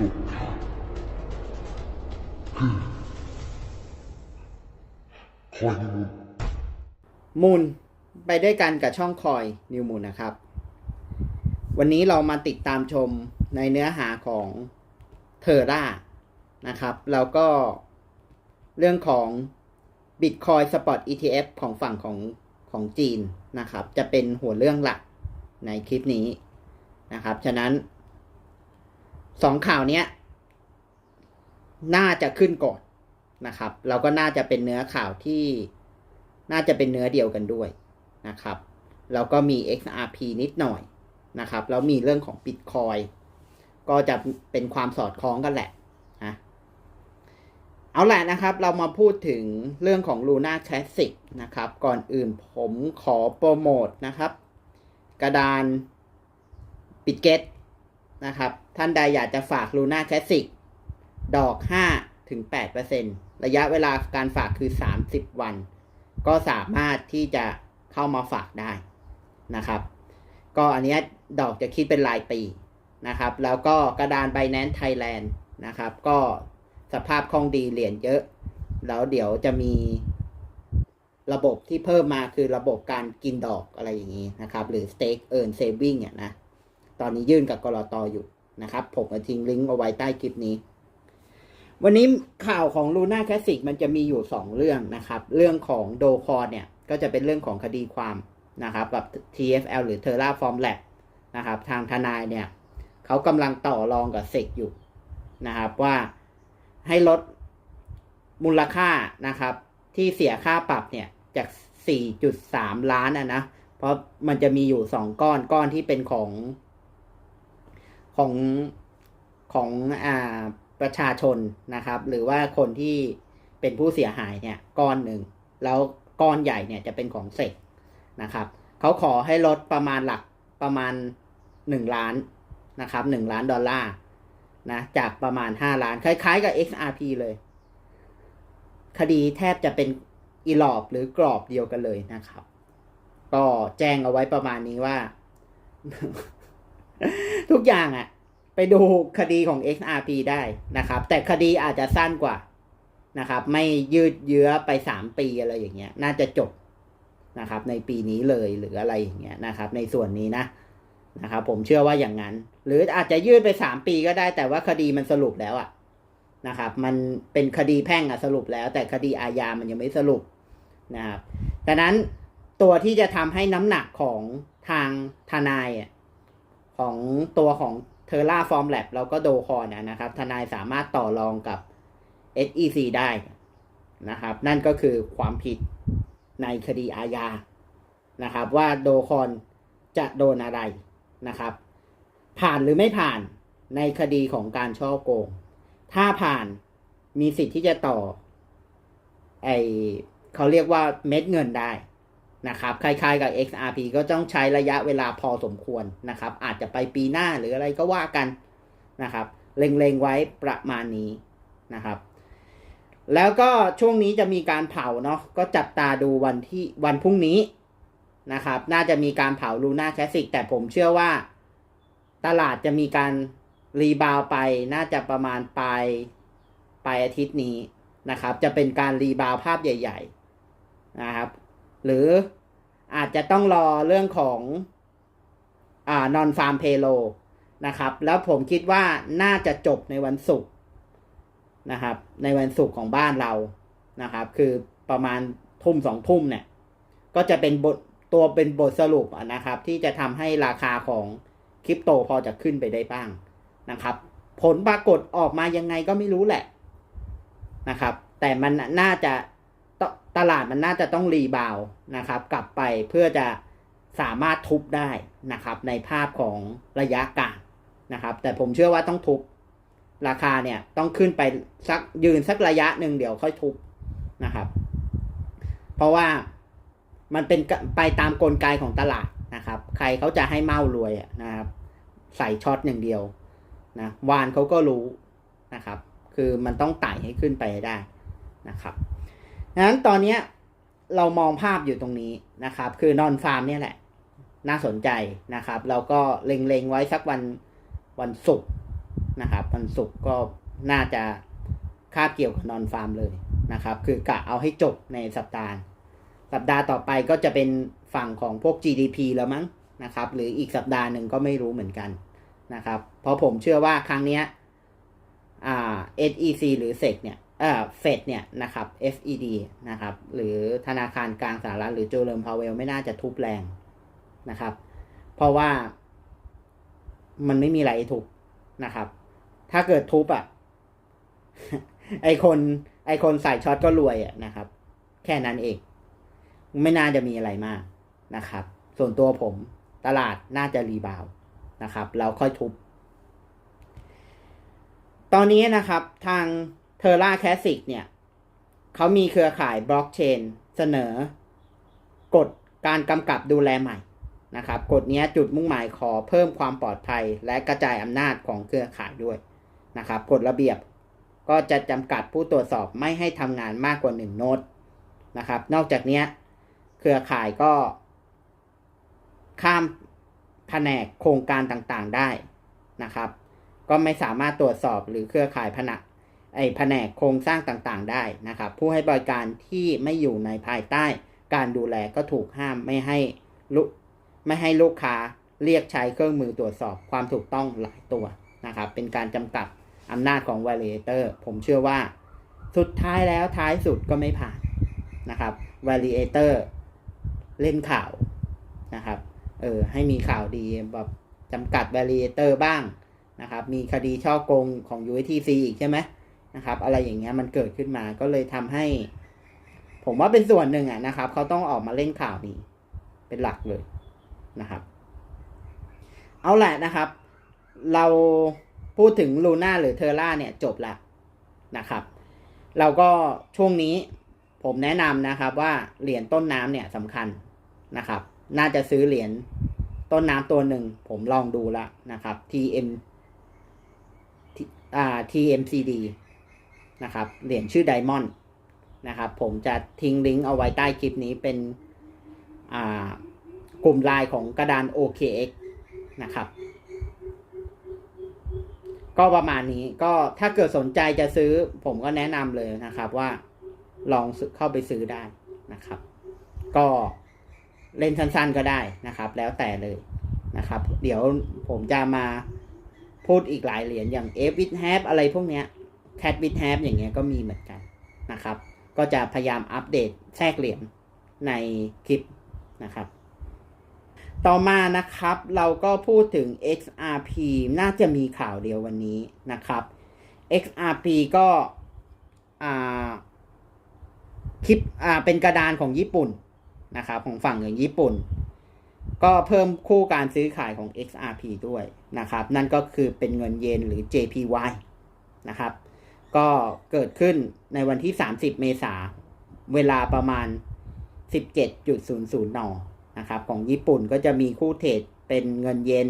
สุดคือคอยนิมุนมูลไปด้วยกันกับช่องคอยนิวมูลนะครับ วันนี้เรามาติดตามชมในเนื้อหาของเทอร่านะครับ แล้วก็เรื่องของ Bitcoin Spot ETF ของฝั่งของของจีนนะครับ จะเป็นหัวเรื่องหลักในคลิปนี้นะครับ ฉะนั้น สองข่าวเนี้ย น่าจะขึ้นก่อนนะครับ เราก็น่าจะเป็นเนื้อข่าวที่น่าจะเป็นเนื้อเดียวกันด้วยนะครับ แล้วก็มี XRP นิดหน่อยนะครับ แล้วมีเรื่องของ Bitcoin ก็จะเป็นความสอดคล้องกันแหละนะเอาแหละนะครับ เรามาพูดถึงเรื่องของ Luna Classic นะครับ ก่อนอื่นผมขอโปรโมทนะครับ กระดานปิดเกต นะครับ ท่านใดอยากจะฝาก Luna Classic ดอก 5 ถึง 8%ระยะเวลาการฝากคือ 30 วัน ก็สามารถที่จะเข้ามาฝากได้นะครับ ก็อันนี้ดอกจะคิดเป็นรายปีนะครับ แล้วก็กระดาน Binance Thailand นะครับ ก็สภาพคล่องดีเหรียญเยอะ แล้วเดี๋ยวจะมีระบบที่เพิ่มมาคือระบบการกินดอกอะไรอย่างนี้นะครับ หรือ Stake Earn Saving เนี่ยนะ ตอนนี้ยื่นกับกรอตอยู่นะครับ ผมจะทิ้งลิงก์เอาไว้ใต้คลิปนี้ วันนี้ข่าวของ Luna Classic มันจะมีอยู่ 2 เรื่องนะครับ เรื่องของโดคอเนี่ย ก็จะเป็นเรื่องของคดีความนะครับ กับ TFL หรือ Terraform Lab นะครับ ทางทนายเนี่ยเขากำลังต่อรองกับเซกอยู่นะครับว่าให้ลดมูลค่านะครับ ที่เสียค่าปรับเนี่ยจาก 4.3 ล้านอะนะ เพราะมันจะมีอยู่ 2 ก้อนก้อนที่เป็นของ ของของอ่าประชาชนนะครับ หรือว่าคนที่เป็นผู้เสียหายเนี่ยก้อนหนึ่ง แล้วก้อนใหญ่เนี่ยจะเป็นของเซกนะครับเขาขอให้ลดประมาณหลักประมาณหนึ่งล้านนะครับหนึ่งล้านดอลลาร์นะจากประมาณห้าล้าน คล้ายๆกับ XRP เลย คดีแทบจะเป็นอีหลอบหรือกรอบเดียวกันเลยนะครับ ก็แจ้งเอาไว้ประมาณนี้ว่า ทุกอย่างอะ่ะไปดูคดีของ XRP ได้นะครับ แต่คดีอาจจะสั้นกว่านะครับ ไม่ยืดเยื้อไปสามปีอะไรอย่างเงี้ย น่าจะจบนะครับ ในปีนี้เลยหรืออะไรอย่างเงี้ยนะครับ ในส่วนนี้นะนะครับผมเชื่อว่าอย่างนั้น หรืออาจจะยืดไปสามปีก็ได้ แต่ว่าคดีมันสรุปแล้วอะนะครับ มันเป็นคดีแพ่งอะสรุปแล้ว แต่คดีอาญามันยังไม่สรุปนะครับดังนั้นตัวที่จะทำให้น้ำหนักของทางทนายอะ ของตัวของเทอร่าฟอร์มแลบแล้วก็โดคอนนะครับ ทนายสามารถต่อรองกับ SEC ได้นะครับ นั่นก็คือความผิดในคดีอาญานะครับ ว่าโดคอนจะโดนอะไรนะครับ ผ่านหรือไม่ผ่านในคดีของการช่อโกง ถ้าผ่านมีสิทธิ์ที่จะต่อไอเขาเรียกว่าเม็ดเงินได้ นะครับคล้ายๆกับ XRP ก็ต้องใช้ระยะเวลาพอสมควรนะครับ อาจจะไปปีหน้าหรืออะไรก็ว่ากันนะครับ เล็งๆไว้ประมาณนี้นะครับ แล้วก็ช่วงนี้จะมีการเผาเนาะก็จับตาดูวันที่วันพรุ่งนี้นะครับ น่าจะมีการเผาลูน่าแคสสิกแต่ผมเชื่อว่าตลาดจะมีการรีบาวไปน่าจะประมาณปลายปลายอาทิตย์นี้นะครับ จะเป็นการรีบาวภาพใหญ่ ๆ นะครับ หรืออาจจะต้องรอเรื่องของอ่านอนฟาร์มเพโลนะครับ แล้วผมคิดว่าน่าจะจบในวันศุกร์นะครับ ในวันศุกร์ของบ้านเรานะครับ คือประมาณทุ่มสองทุ่มเนี่ย ก็จะเป็นบทตัวเป็นบทสรุปนะครับ ที่จะทำให้ราคาของคริปโตพอจะขึ้นไปได้บ้างนะครับ ผลปรากฏออกมายังไงก็ไม่รู้แหละนะครับ แต่มันน่าจะ ตลาดมันน่าจะต้องรีบาวนะครับ กลับไปเพื่อจะสามารถทุบได้นะครับ ในภาพของระยะกลางนะครับ แต่ผมเชื่อว่าต้องทุบราคาเนี่ยต้องขึ้นไปสักยืนสักระยะหนึ่งเดี๋ยวค่อยทุบนะครับ เพราะว่ามันเป็นไปตามกลไกของตลาดนะครับ ใครเขาจะให้เมารวยนะครับ ใส่ช็อตอย่างเดียวนะวานเขาก็รู้นะครับ คือมันต้องไต่ให้ขึ้นไปได้นะครับ ดังนั้นตอนนี้เรามองภาพอยู่ตรงนี้นะครับ คือนอนฟาร์มเนี่ยแหละ น่าสนใจนะครับ เราก็เล็งๆไว้สักวันวันศุกร์นะครับ วันศุกร์ก็น่าจะคาบเกี่ยวกับนอนฟาร์มเลยนะครับ คือกะเอาให้จบในสัปดาห์ สัปดาห์ต่อไปก็จะเป็นฝั่งของพวก GDP แล้วมั้งนะครับ หรืออีกสัปดาห์หนึ่งก็ไม่รู้เหมือนกันนะครับ เพราะผมเชื่อว่าครั้งเนี้ยอ่า SEC หรือ SEC เนี่ย เอ่อ Fed เนี่ยนะครับ FED นะครับหรือธนาคารกลางสหรัฐหรือโจเลมพาวเวลไม่น่าจะทุบแรงนะครับ เพราะว่ามันไม่มีอะไรทุบนะครับ ถ้าเกิดทุบอะไอคนไอคนใส่ช็อตก็รวยอะนะครับ แค่นั้นเอง ไม่น่าจะมีอะไรมากนะครับ ส่วนตัวผมตลาดน่าจะรีบาวด์นะครับ เราค่อยทุบ ตอนนี้นะครับทาง เทอร่าแคสสิกเนี่ยเขามีเครือข่ายบล็อกเชนเสนอกฎการกำกับดูแลใหม่นะครับกฎนี้จุดมุ่งหมายขอเพิ่มความปลอดภัย และกระจายอำนาจของเครือข่ายด้วยนะครับกฎระเบียบก็จะจำกัดผู้ตรวจสอบไม่ให้ทำงานมากกว่าหนึ่งโนดนะครับ นอกจากนี้เครือข่ายก็ ข้ามแผนกโครงการต่างๆได้นะครับ ก็ไม่สามารถตรวจสอบหรือเครือข่ายผนัก ไอแผนกโครงสร้างต่างๆ ได้นะครับ ผู้ให้บริการที่ไม่อยู่ในภายใต้ การดูแลก็ถูกห้ามไม่ให้ลุไม่ให้ลูกค้าเรียกใช้เครื่องมือตรวจสอบความถูกต้องหลายตัวนะครับ เป็นการจำกัดอำนาจของ validator ผมเชื่อว่า สุดท้ายแล้วท้ายสุดก็ไม่ผ่านนะครับ validator เล่นข่าวนะครับ เออให้มีข่าวดีแบบจำกัด validator บ้างนะครับ มีคดีช่อโกงของ USTC อีกใช่ไหม นะครับ อะไรอย่างเงี้ยมันเกิดขึ้นมาก็เลยทำให้ ผมว่าเป็นส่วนหนึ่งอะนะครับ เขาต้องออกมาเล่นข่าวนี้ เป็นหลักเลยนะครับ เอาแหละนะครับ เราพูดถึงลูน่าหรือเทอร่าเนี่ยจบล้วนะครับ เราก็ช่วงนี้ผมแนะนำนะครับว่าเหรียญต้นน้ำเนี่ยสำคัญนะครับ น่าจะซื้อเหรียญต้นน้ำตัวหนึ่ง ผมลองดูล้วนะครับ TM อ่า TMCD นะครับ เหรียญชื่อ Diamond นะครับ ผมจะทิ้งลิงก์เอาไว้ใต้คลิปนี้เป็นกลุ่มไลน์ของกระดาน OKX นะครับ ก็ประมาณนี้ก็ถ้าเกิดสนใจจะซื้อ ผมก็แนะนำเลยนะครับว่าลองเข้าไปซื้อได้นะครับ ก็เล่นสั้นๆก็ได้นะครับ แล้วแต่เลยนะครับ เดี๋ยวผมจะมาพูดอีกหลายเหรียญอย่าง F with h a v อะไรพวกเนี้ย Cat with h a v อย่างเงี้ยก็มีเหมือนกันนะครับ ก็จะพยายามอัปเดตแทรกเหรียญในคลิปนะครับ ต่อมานะครับเราก็พูดถึง XRP น่าจะมีข่าวเดียววันนี้นะครับ XRP ก็คลิปเป็นกระดานของญี่ปุ่นนะครับของฝั่งอย่างญี่ปุ่น ก็เพิ่มคู่การซื้อขายของ XRP ด้วยนะครับ นั่นก็คือเป็นเงินเยนหรือ JPY นะครับ ก็เกิดขึ้นในวันที่ 30 เมษาเวลาประมาณ 17.00 น นะครับ ของญี่ปุ่นก็จะมีคู่เทรดเป็นเงินเยน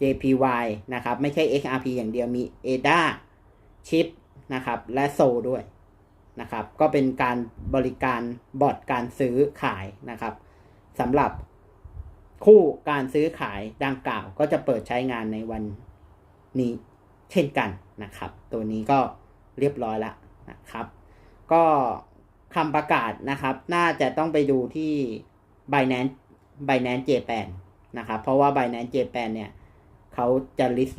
JPY นะครับ ไม่ใช่ XRP อย่างเดียวมี ADA ชิปนะครับ และโซด้วยนะครับ ก็เป็นการบริการบอร์ดการซื้อขายนะครับสำหรับคู่การซื้อขายดังกล่าวก็จะเปิดใช้งานในวันนี้เช่นกันนะครับ ตัวนี้ก็ เรียบร้อยแล้วนะครับ ก็คำประกาศนะครับ น่าจะต้องไปดูที่ Binance Binance Japan นะครับ เพราะว่า Binance Japan เนี่ยเขาจะ list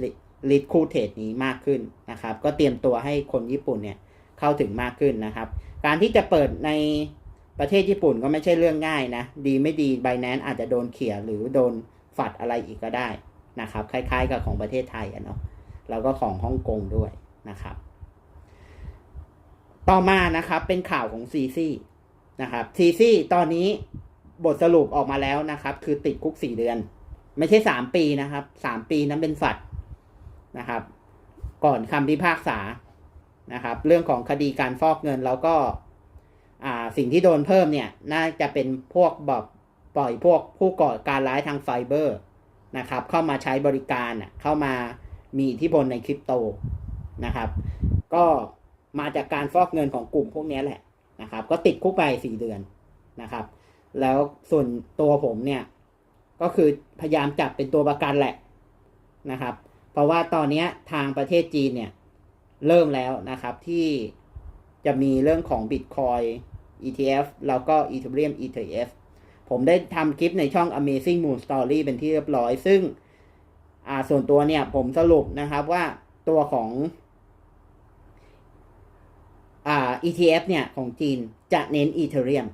list คู่เทรดนี้มากขึ้นนะครับ ก็เตรียมตัวให้คนญี่ปุ่นเนี่ยเข้าถึงมากขึ้นนะครับ การที่จะเปิดในประเทศญี่ปุ่นก็ไม่ใช่เรื่องง่ายนะ ดีไม่ดี Binance อาจจะโดนเขี่ยหรือโดนฝัดอะไรอีกก็ได้นะครับ คล้ายๆกับของประเทศไทยอะเนาะแล้วก็ของฮ่องกงด้วยนะครับ ต่อมานะครับเป็นข่าวของซีซี่นะครับซีซี่ตอนนี้บทสรุปออกมาแล้วนะครับ คือติดคุกสี่เดือน ไม่ใช่สามปีนะครับสามปีนั้นเป็นฝัดนะครับ ก่อนคำพิพากษานะครับ เรื่องของคดีการฟอกเงินแล้วก็อ่าสิ่งที่โดนเพิ่มเนี่ย น่าจะเป็นพวกบอกปล่อยพวกผู้ก่อการร้ายทางไฟเบอร์นะครับ เข้ามาใช้บริการเข้ามามีอิทธิพลในคริปโตนะครับ ก็ มาจากการฟอกเงินของกลุ่มพวกนี้แหละนะครับ ก็ติดคุกไปสี่เดือนนะครับ แล้วส่วนตัวผมเนี่ยก็คือพยายามจับเป็นตัวประกันแหละนะครับ เพราะว่าตอนนี้ทางประเทศจีนเนี่ยเริ่มแล้วนะครับที่จะมีเรื่องของ Bitcoin ETF แล้วก็ Ethereum ETF ผมได้ทำคลิปในช่อง Amazing Moon Story เป็นที่เรียบร้อย ซึ่งอ่าส่วนตัวเนี่ยผมสรุปนะครับว่าตัวของ อ่า ETF เนี่ยของจีนจะเน้น Ethereum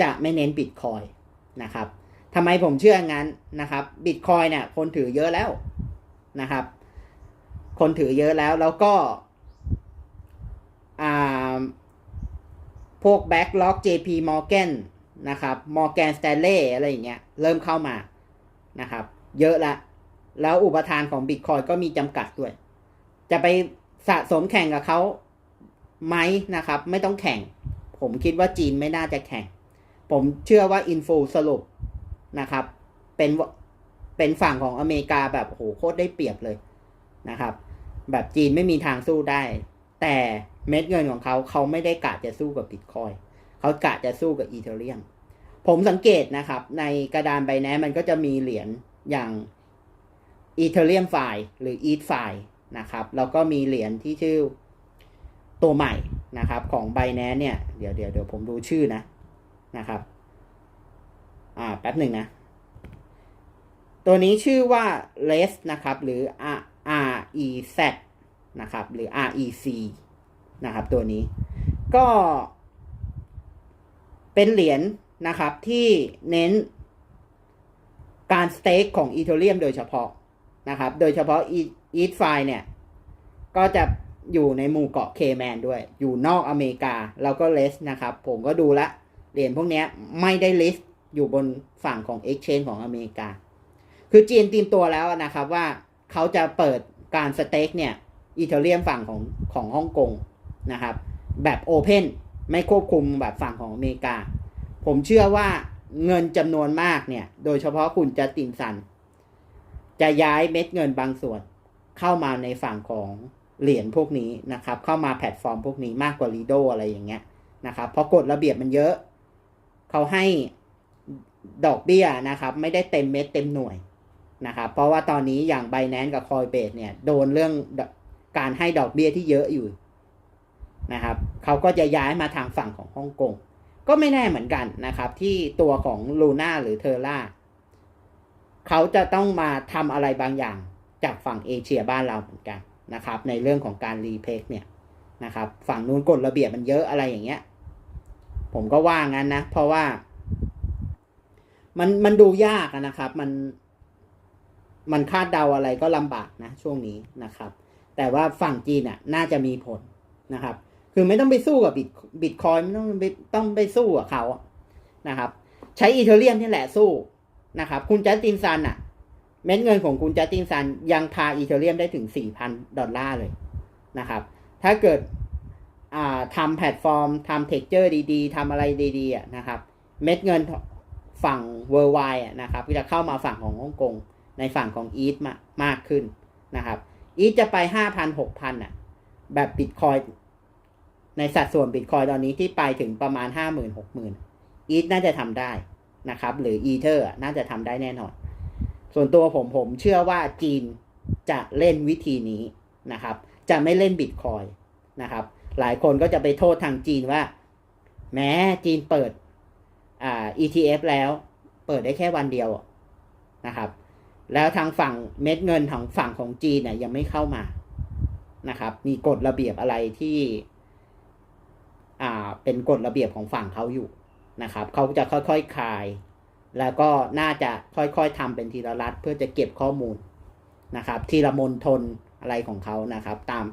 จะไม่เน้น Bitcoin นะครับทำไมผมเชื่องั้นนะครับ Bitcoin เนี่ยคนถือเยอะแล้วนะครับ คนถือเยอะแล้วแล้วก็อ่าพวก Backlock JP Morgan นะครับ Morgan Stanley อะไรอย่างเงี้ยเริ่มเข้ามานะครับ เยอะละ แล้วอุปทานของ Bitcoin ก็มีจำกัดด้วย จะไปสะสมแข่งกับเขา ไหมนะครับ ไม่ต้องแข่ง ผมคิดว่าจีนไม่น่าจะแข่ง ผมเชื่อว่าอินฟูสรุปนะครับ เป็นเป็นฝั่งของอเมริกาแบบโหโคตรได้เปรียบเลยนะครับ แบบจีนไม่มีทางสู้ได้ แต่เม็ดเงินของเขาเขาไม่ได้กะจะสู้กับบิตคอยเขากะจะสู้กับอีเทเรียมผมสังเกตนะครับ ในกระดานใบแนมันก็จะมีเหรียญอย่างอีเทเรียมไฟหรืออีทไฟนะครับแล้วก็มีเหรียญที่ชื่อ ตัวใหม่นะครับของไบแนนเนี่ยเดี๋ยวเดี๋ยวเดี๋ยวผมดูชื่อนะนะครับอ่าแป๊บหนึ่งนะ ตัวนี้ชื่อว่า RES นะครับหรือ R E Z นะครับหรือ R E C นะครับตัวนี้ก็เป็นเหรียญนะครับที่เน้นการสเต็กของอีเทเรียมโดยเฉพาะนะครับ โดยเฉพาะอีทไฟเนี่ย ก็จะ อยู่ในหมู่เกาะเคแมนด้วย อยู่นอกอเมริกาแล้วก็เลสนะครับ ผมก็ดูละเหรียญพวกนี้ไม่ได้ลิสต์อยู่บนฝั่งของ Exchange ของอเมริกา คือจีนตีมตัวแล้วนะครับว่าเขาจะเปิดการสเต็กเนี่ยอีเทเรียมฝั่งของของฮ่องกงนะครับ แบบโอเพนไม่ควบคุมแบบฝั่งของอเมริกา ผมเชื่อว่าเงินจำนวนมากเนี่ย โดยเฉพาะคุณจัสตินสัน จะย้ายเม็ดเงินบางส่วนเข้ามาในฝั่งของ เหรียญพวกนี้นะครับเข้ามาแพลตฟอร์มพวกนี้มากกว่าลีโดอะไรอย่างเงี้ยนะครับเพราะกฎระเบียบมันเยอะ เขาให้ดอกเบี้ยนะครับไม่ได้เต็มเม็ดเต็มหน่วยนะครับเพราะว่าตอนนี้อย่าง b บ n a n c e กับ Coinbase เนี่ยโดนเรื่องการให้ดอกเบี้ยที่เยอะอยู่นะครับเขาก็จะย้ายมาทางฝั่งของฮ่องกงก็ไม่แน่เหมือนกันนะครับ ที่ตัวของลูน่าหรือเทอร่าเขาจะต้องมาทำอะไรบางอย่างจากฝั่งเอเชียบ้านเราเหมือนกัน นะครับในเรื่องของการรีเพกเนี่ยนะครับฝั่งนู้นกฎระเบียบมันเยอะอะไรอย่างเงี้ย ผมก็ว่างั้นนะ เพราะว่า มันมันดูยากนะครับ มัน มันคาดเดาอะไรก็ลำบากนะ ช่วงนี้นะครับ แต่ว่าฝั่งจีนอะ น่าจะมีผลนะครับ คือไม่ต้องไปสู้กับบิตบิตคอยไม่ต้องไปต้องไปสู้กับเขานะครับ ใช้อีเทเรียมนี่แหละสู้นะครับ คุณจัสตินซันอะ เม็ดเงินของคุณจัสตินซันยังพาอีเทเรียมได้ถึงสี่พันดอลลาร์เลยนะครับ ถ้าเกิดทำแพลตฟอร์มทำเท็กเจอร์ดีๆทำอะไรดีๆนะครับ เม็ดเงินฝั่งเวอร์ไวนะครับก็จะเข้ามาฝั่งของฮ่องกง ในฝั่งของอีทมามากขึ้นนะครับอีทจะไปห้าพันหกพันอะแบบบิตคอยในสัดส่วนบิตคอยตอนนี้ที่ไปถึงประมาณห้าหมื่นหกหมื่นอีทน่าจะทำได้นะครับ หรืออีเทอร์น่าจะทำได้แน่นอน ส่วนตัวผมผมเชื่อว่าจีนจะเล่นวิธีนี้นะครับ จะไม่เล่นบิตคอยนะครับ หลายคนก็จะไปโทษทางจีนว่า แม้จีนเปิดอ่า ETF แล้วเปิดได้แค่วันเดียวนะครับ แล้วทางฝั่งเม็ดเงินของฝั่งของจีนเนี่ยยังไม่เข้ามานะครับ มีกฎระเบียบอะไรที่อ่าเป็นกฎระเบียบของฝั่งเขาอยู่นะครับ เขาจะค่อยๆคคลาย แล้วก็น่าจะค่อยๆทำเป็นทีละรัฐเพื่อจะเก็บข้อมูลนะครับ ทีละมณฑลอะไรของเขานะครับ ตาม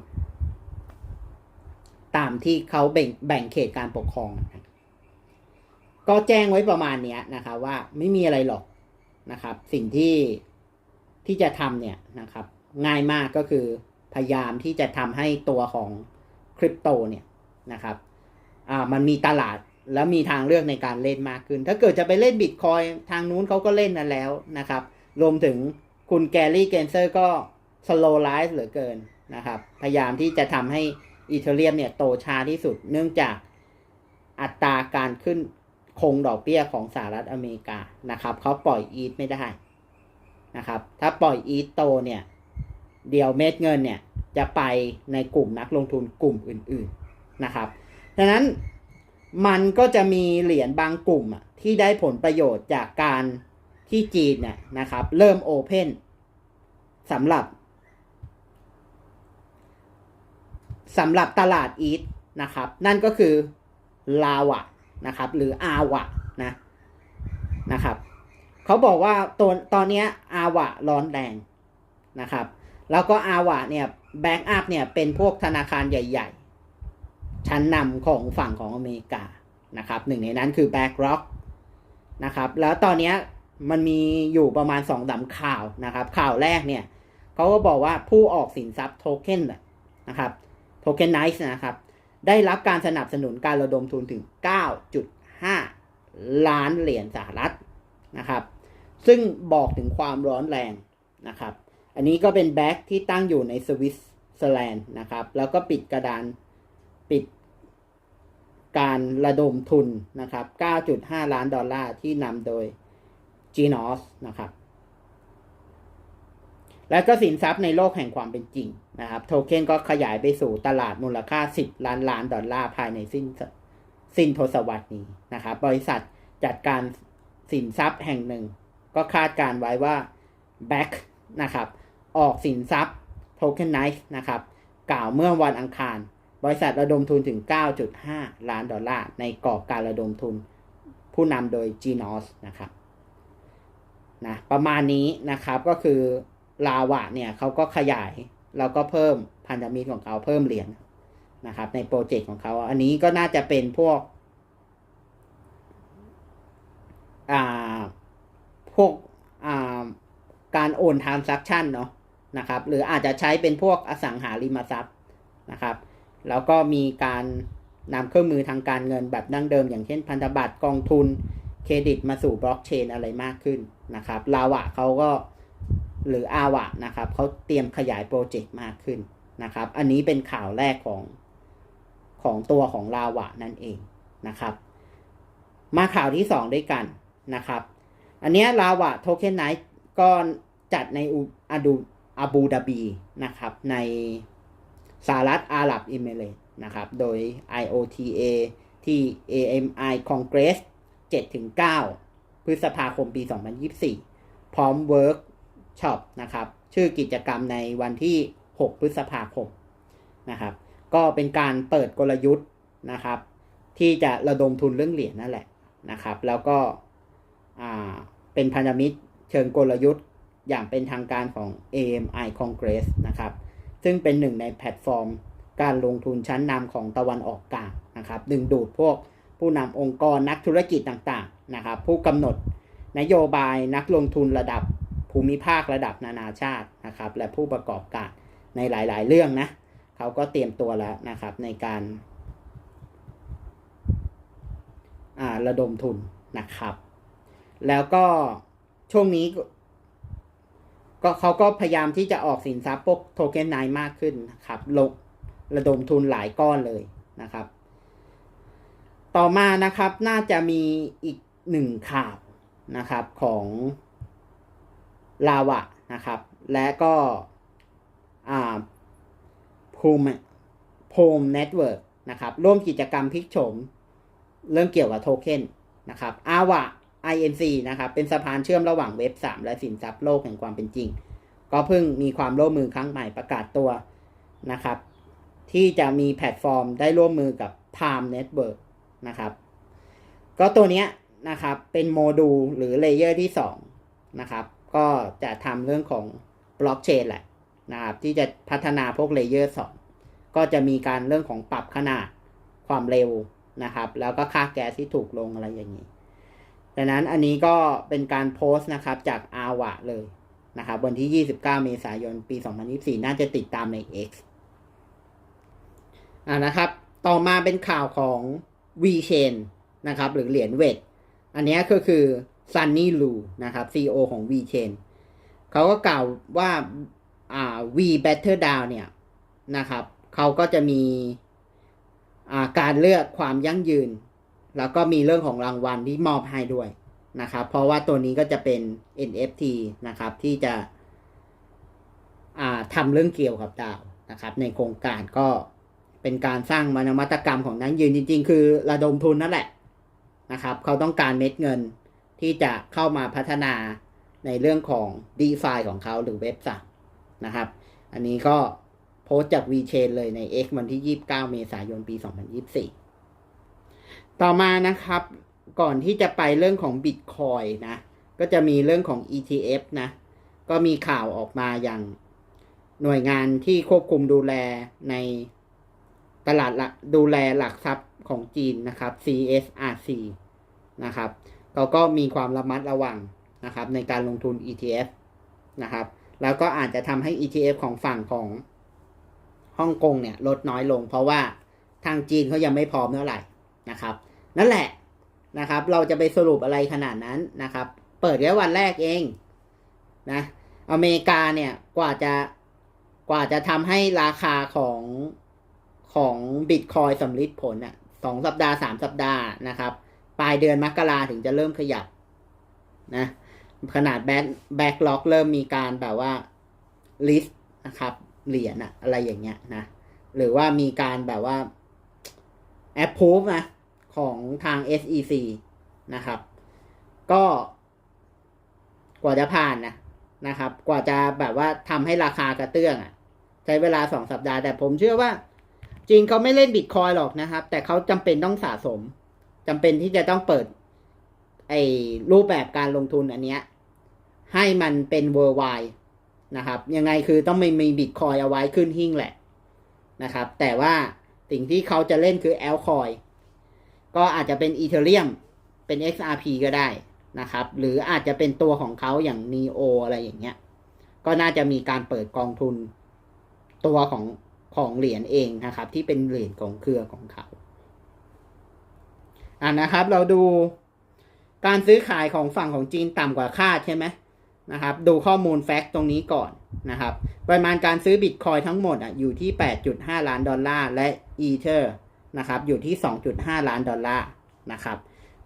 ตามที่เขาแบ่งแบ่งเขตการปกครอง ก็แจ้งไว้ประมาณเนี้ยนะครับ ว่าไม่มีอะไรหรอกนะครับ สิ่งที่ที่จะทำเนี่ยนะครับ ง่ายมากก็คือพยายามที่จะทำให้ตัวของคริปโตเนี่ยนะครับ อ่า มันมีตลาด แล้วมีทางเลือกในการเล่นมากขึ้น ถ้าเกิดจะไปเล่นบิตคอยทางนู้นเขาก็เล่นนั่นแล้วนะครับ รวมถึงคุณแกลลี่เกนเซอร์ก็สโลไลฟ์เหลือเกินนะครับ พยายามที่จะทำให้อีเทเรียมเนี่ยโตช้าที่สุด เนื่องจากอัตราการขึ้นคงดอกเบี้ยของสหรัฐอเมริกานะครับเขาปล่อยอีทไม่ได้นะครับ ถ้าปล่อยอีทโตเนี่ย เดี๋ยวเม็ดเงินเนี่ยจะไปในกลุ่มนักลงทุนกลุ่มอื่น ๆนะครับ ดังนั้น มันก็จะมีเหรียญบางกลุ่มที่ได้ผลประโยชน์จากการที่จีนเนี่ยนะครับ เริ่มโอเพนสำหรับสำหรับตลาดอีทนะครับ นั่นก็คือลาวะนะครับ หรืออาวะนะนะครับเขาบอกว่าตัวตอนนี้อาวะร้อนแรงนะครับ แล้วก็อาวะเนี่ยแบ็กอัพเนี่ยเป็นพวกธนาคารใหญ่ ๆ ชั้นนำของฝั่งของอเมริกานะครับหนึ่งในนั้นคือ BlackRock นะครับแล้วตอนนี้มันมีอยู่ประมาณสองสาข่าวนะครับข่าวแรกเนี่ยเขาก็บอกว่าผู้ออกสินทรัพย์โทเค็นนะครับโทเค็นไนซ์นะครับได้รับการสนับสนุนการระดมทุนถึง 9.5 ล้านเหรียญสหรัฐนะครับซึ่งบอกถึงความร้อนแรงนะครับอันนี้ก็เป็นแบ็กที่ตั้งอยู่ในสวิตเซอร์แลนด์นะครับแล้วก็ปิดกระดาน ปิดการระดมทุนนะครับ 9.5 ล้านดอลลาร์ที่นำโดย Genos นะครับ แล้วก็สินทรัพย์ในโลกแห่งความเป็นจริงนะครับ โทเค็นก็ขยายไปสู่ตลาดมูลค่า 10 ล้านล้านดอลลาร์ภายในสิ้นสิ้นทศวรรษนี้นะครับ บริษัทจัดการสินทรัพย์แห่งหนึ่ง ก็คาดการไว้ว่า Back นะครับ ออกสินทรัพย์ Tokenize นะครับ กล่าวเมื่อวันอังคาร บริษัทระดมทุนถึง 9.5 ล้านดอลลาร์ ในกรอบการระดมทุนผู้นำโดย Genos นะครับนะประมาณนี้นะครับก็คือลาวะเนี่ยเขาก็ขยายแล้วก็เพิ่มพันธมิตรของเขาเพิ่มเหรียญนะครับในโปรเจกต์ของเขา อันนี้ก็น่าจะเป็นพวกอ่าพวกอ่าการโอนทรานซักชันเนาะนะครับหรืออาจจะใช้เป็นพวกอสังหาริมทรัพย์นะครับ แล้วก็มีการนำเครื่องมือทางการเงินแบบดั้งเดิม อย่างเช่นพันธบัตรกองทุนเครดิตมาสู่บล็อกเชนอะไรมากขึ้นนะครับลาวะเขาก็หรืออาวะนะครับเขาเตรียมขยายโปรเจกต์มากขึ้นนะครับ อันนี้เป็นข่าวแรกของของตัวของลาวะนั่นเองนะครับ มาข่าวที่สองด้วยกันนะครับ อันนี้ลาวะโทเค็นไนท์ก็จัดในอาดูอาบูดาบีนะครับใน สหรัฐอาหรับอิมิเรตนะครับ โดย IOTA ที่ AMI Congress 7-9 พฤษภาคมปี 2024 พร้อมเวิร์กช็อปนะครับ ชื่อกิจกรรมในวันที่ 6 พฤษภาคมนะครับ ก็เป็นการเปิดกลยุทธ์นะครับ ที่จะระดมทุนเรื่องเหรียญนั่นแหละนะครับ แล้วก็เป็นพันธมิตรเชิงกลยุทธ์อย่างเป็นทางการของ AMI Congress นะครับ ซึ่งเป็นหนึ่งในแพลตฟอร์ม การลงทุนชั้นนำของตะวันออกกลางนะครับ ดึงดูดพวกผู้นำองค์กรนักธุรกิจต่างๆนะครับ ผู้กำหนดนโยบายนักลงทุนระดับภูมิภาคระดับนานาชาตินะครับ และผู้ประกอบการในหลายๆ เรื่องนะเขาก็เตรียมตัวแล้วนะครับในการระดมทุนนะครับ แล้วก็ช่วงนี้ ก็เขาก็พยายามที่จะออกสินทรัพย์พวกโทเค็นไนมากขึ้นนะครับลงระดมทุนหลายก้อนเลยนะครับ ต่อมานะครับน่าจะมีอีกหนึ่งข่าวนะครับของลาวะนะครับ และก็ภูมิภูมิเน็ตเวิร์กนะครับร่วมกิจกรรมพลิกโฉมเรื่องเกี่ยวกับโทเค็นนะครับอาวะ INC นะครับ เป็นสะพานเชื่อมระหว่างเว็บ 3 และสินทรัพย์โลกแห่งความเป็นจริง ก็เพิ่งมีความร่วมมือครั้งใหม่ประกาศตัวนะครับ ที่จะมีแพลตฟอร์มได้ร่วมมือกับ Palm Network นะครับ ก็ตัวนี้นะครับ เป็นโมดูลหรือเลเยอร์ที่ 2 นะครับ ก็จะทำเรื่องของบล็อกเชนแหละนะครับ ที่จะพัฒนาพวกเลเยอร์2ก็จะมีการเรื่องของปรับขนาดความเร็วนะครับ แล้วก็ค่าแก๊สที่ถูกลงอะไรอย่างนี้ ดังนั้นอันนี้ก็เป็นการโพสต์นะครับจากอาวะเลยนะครับวันที่ 29 เมษายน ปี 2024 น่าจะติดตามใน X อ่านะครับ ต่อมาเป็นข่าวของ VChain นะครับ หรือเหรียญเวทอันนี้ก็คือ Sunny Lu นะครับ CEO ของ VChain เขาก็กล่าวว่าอ่า V Better Down เนี่ยนะครับ เขาก็จะมีอ่าการเลือกความยั่งยืน แล้วก็มีเรื่องของรางวัลที่มอบให้ด้วยนะครับ เพราะว่าตัวนี้ก็จะเป็น NFT นะครับ ที่จะอ่าทำเรื่องเกี่ยวกับดาวนะครับ ในโครงการก็เป็นการสร้างมานวัตกรรมของนั้นยืนจริง ๆ คือระดมทุนนั่นแหละนะครับ เขาต้องการเม็ดเงินที่จะเข้ามาพัฒนาในเรื่องของ d e f i ของเขาหรือเว็บสามนะครับ อันนี้ก็โพสต์จาก VChain เลยใน X วันที่ 29 เมษายนปี 2024 ต่อมานะครับ ก่อนที่จะไปเรื่องของ Bitcoin นะ ก็จะมีเรื่องของ ETF นะ ก็มีข่าวออกมาอย่างหน่วยงานที่ควบคุมดูแลในตลาดดูแลหลักทรัพย์ของจีนนะครับ CSRC นะครับเขาก็มีความระมัดระวังนะครับในการลงทุน ETF นะครับ แล้วก็อาจจะทำให้ ETF ของฝั่งของฮ่องกงเนี่ยลดน้อยลง เพราะว่าทางจีนเขายังไม่พร้อมเท่าไหร่ นะครับ นั่นแหละนะครับ เราจะไปสรุปอะไรขนาดนั้นนะครับ เปิดแค่วันแรกเองนะอเมริกาเนี่ยกว่าจะกว่าจะทำให้ราคาของของบิตคอยสำลิดผลอะสองสัปดาห์สามสัปดาห์นะครับ ปลายเดือนมกราถึงจะเริ่มขยับนะขนาดแบ็คแบ็คล็อกเริ่มมีการแบบว่าลิสต์นะครับเหรียญอะอะไรอย่างเงี้ยนะ หรือว่ามีการแบบว่าแอปพูฟนะ ของทาง SEC นะครับ ก็ กว่าจะผ่านนะนะครับ กว่าจะแบบว่าทำให้ราคากระเตื้องอะใช้เวลาสองสัปดาห์แต่ผมเชื่อว่า จริงเขาไม่เล่นบิตคอยหรอกนะครับ แต่เขาจำเป็นต้องสะสมจำเป็นที่จะต้องเปิด ไอ้รูปแบบการลงทุนอันเนี้ย ให้มันเป็นเวอร์ไวนะครับ ยังไงคือต้องไม่มีบิตคอยเอาไว้ขึ้นหิ้งแหละนะครับ แต่ว่าสิ่งที่เขาจะเล่นคือแอลคอย ก็อาจจะเป็นอีเทเรียมเป็น XRP ก็ได้นะครับ หรืออาจจะเป็นตัวของเขาอย่าง NEO อะไรอย่างเงี้ย ก็น่าจะมีการเปิดกองทุนตัวของของเหรียญเองนะครับ ที่เป็นเหรียญของเครือของเขาอ่านะครับ เราดูการซื้อขายของฝั่งของจีนต่ำกว่าคาดใช่ไหมนะครับ ดูข้อมูลแฟกต์ตรงนี้ก่อนนะครับ ปริมาณการซื้อบิตคอยทั้งหมดอะอยู่ที่ 8.5 ล้านดอลลาร์ และอีเทอร์ นะครับอยู่ที่ 2.5 ล้านดอลลาร์นะครับ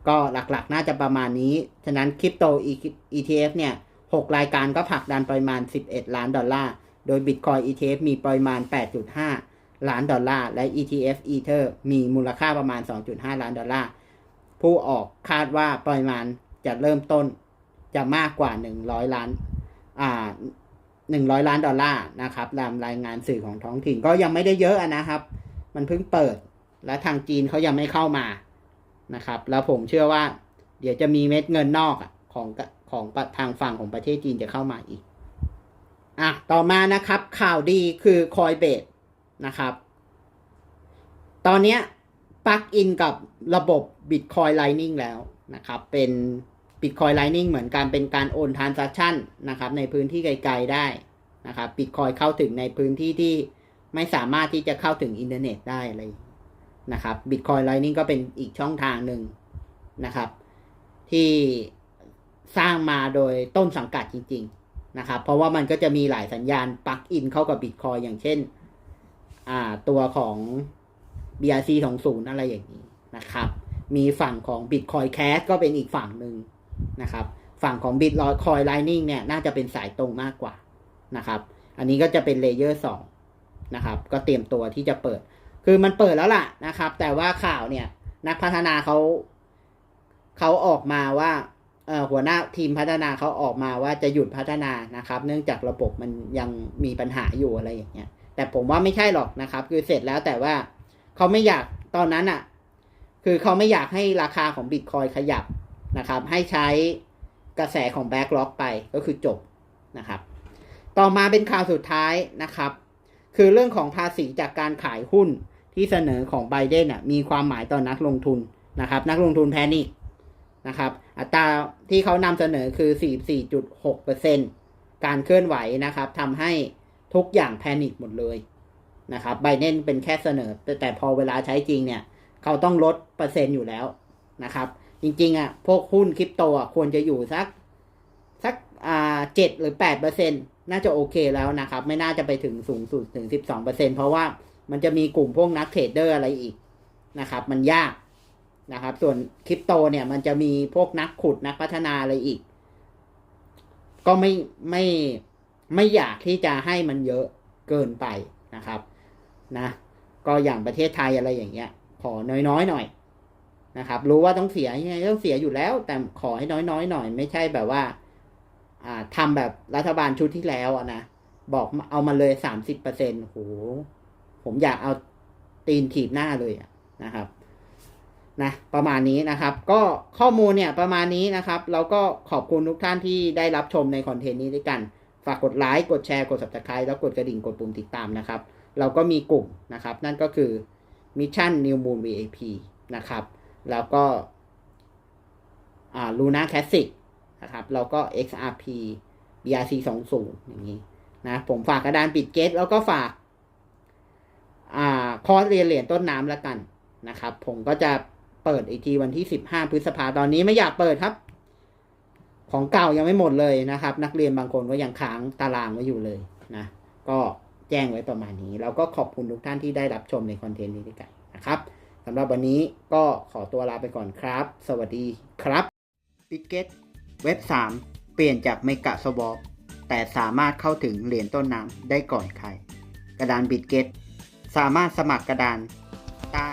ก็หลักๆน่าจะประมาณนี้ ฉะนั้นคริปโต ETF เนี่ย 6 รายการก็ผลักดันปริมาณ 11 ล้านดอลลาร์ โดย Bitcoin ETF มีปริมาณ 8.5 ล้านดอลลาร์ และ ETF Ether มีมูลค่าประมาณ 2.5 ล้านดอลลาร์ ผู้ออกคาดว่าปริมาณจะเริ่มต้นจะมากกว่า 100 ล้านอ่า100 ล้านดอลลาร์นะครับตามรายงานสื่อของท้องถิ่นก็ยังไม่ได้เยอะนะครับ มันเพิ่งเปิด และทางจีนเขายังไม่เข้ามานะครับ แล้วผมเชื่อว่า เดี๋ยวจะมีเม็ดเงินนอกของของทางฝั่งของประเทศจีนจะเข้ามาอีกอะต่อมานะครับข่าวดีคือคอยเบดนะครับ ตอนนี้ปลั๊กอินกับระบบ Bitcoin Lightning แล้วนะครับ เป็น Bitcoin Lightning เหมือนกันเป็นการโอน transaction นะครับในพื้นที่ไกลๆได้นะครับ Bitcoin เข้าถึงในพื้นที่ที่ไม่สามารถที่จะเข้าถึงอินเทอร์เน็ตได้อะไร นะครับ Bitcoin Lightning ก็เป็นอีกช่องทางหนึ่งนะครับ ที่สร้างมาโดยต้นสังกัดจริง ๆนะครับ เพราะว่ามันก็จะมีหลายสัญญาณปลักอินเข้ากับ Bitcoin อย่างเช่นอ่าตัวของ BRC 20อะไรอย่างนี้นะครับ มีฝั่งของ Bitcoin Cash ก็เป็นอีกฝั่งหนึ่งนะครับ ฝั่งของ Bitcoin Lightning เนี่ยน่าจะเป็นสายตรงมากกว่านะครับ อันนี้ก็จะเป็นเลเยอร์สองนะครับ ก็เตรียมตัวที่จะเปิด คือมันเปิดแล้วล่ะนะครับ แต่ว่าข่าวเนี่ยนักพัฒนาเขาเขาออกมาว่าหัวหน้าทีมพัฒนาเขาออกมาว่าจะหยุดพัฒนานะครับ เนื่องจากระบบมันยังมีปัญหาอยู่อะไรอย่างเงี้ย แต่ผมว่าไม่ใช่หรอกนะครับ คือเสร็จแล้วแต่ว่าเขาไม่อยากตอนนั้นอะ คือเขาไม่อยากให้ราคาของบิตคอยขยับนะครับ ให้ใช้กระแสของแบ็กล็อกไปก็คือจบนะครับ ต่อมาเป็นข่าวสุดท้ายนะครับ คือเรื่องของภาษีจากการขายหุ้นที่เสนอของไบเดนอะมีความหมายต่อนักลงทุนนะครับ นักลงทุนแพนิคนะครับ อัตราที่เขานำเสนอคือ 44.6%การเคลื่อนไหวนะครับทำให้ทุกอย่างแพนิคหมดเลยนะครับไบเดนเป็นแค่เสนอ แต่แต่พอเวลาใช้จริงเนี่ย เขาต้องลดเปอร์เซ็นต์อยู่แล้วนะครับ จริงๆอะพวกหุ้นคริปโตอะควรจะอยู่สักสักอ่าเจ็ดหรือแปดเปอร์เซ็นต์ น่าจะโอเคแล้วนะครับ ไม่น่าจะไปถึงสูงสุดถึงสิบสองเปอร์เซ็นเพราะว่ามันจะมีกลุ่มพวกนักเทรดเดอร์อะไรอีกนะครับ มันยากนะครับ ส่วนคริปโตเนี่ยมันจะมีพวกนักขุดนักพัฒนาอะไรอีก ก็ไม่ไม่ไม่อยากที่จะให้มันเยอะเกินไปนะครับนะ ก็อย่างประเทศไทยอะไรอย่างเงี้ย ขอน้อยๆหน่อยนะครับ รู้ว่าต้องเสียยังไงต้องเสียอยู่แล้ว แต่ขอให้น้อยๆหน่อย ไม่ใช่แบบว่า ทำแบบรัฐบาลชุดที่แล้วอะนะ บอกเอามาเลยสามสิบเปอร์เซ็นต์โห ผมอยากเอาตีนถีบหน้าเลยอะนะครับ นะ ประมาณนี้นะครับ ก็ข้อมูลเนี่ยประมาณนี้นะครับ แล้วก็ขอบคุณทุกท่านที่ได้รับชมในคอนเทนต์นี้ด้วยกัน ฝากกดไลค์ กดแชร์ กด subscribe แล้วกดกระดิ่ง กดปุ่มติดตามนะครับ เราก็มีกลุ่มนะครับ นั่นก็คือ Mission New Moon VIP นะครับ แล้วก็อ่า Luna Classic นะครับแล้วก็ XRP BRC 20อย่างนี้นะ ผมฝากกระดานปิดเกตแล้วก็ฝากอ่าคอร์สเรียนเหรียญต้นน้ำแล้วกันนะครับ ผมก็จะเปิดอีกทีวันที่ 15 พฤษภาตอนนี้ไม่อยากเปิดครับ ของเก่ายังไม่หมดเลยนะครับ นักเรียนบางคนก็ยังค้างตารางไว้อยู่เลยนะ ก็แจ้งไว้ประมาณนี้ แล้วก็ขอบคุณทุกท่านที่ได้รับชมในคอนเทนต์นี้ด้วยกันนะครับสำหรับวันนี้ก็ขอตัวลาไปก่อนครับ สวัสดีครับปิดเกต เว็บ 3 เปลี่ยนจากเมกะสวอปแต่สามารถเข้าถึงเหรียญต้นน้ำได้ก่อนใคร กระดานบิตเกตสามารถสมัครกระดานได้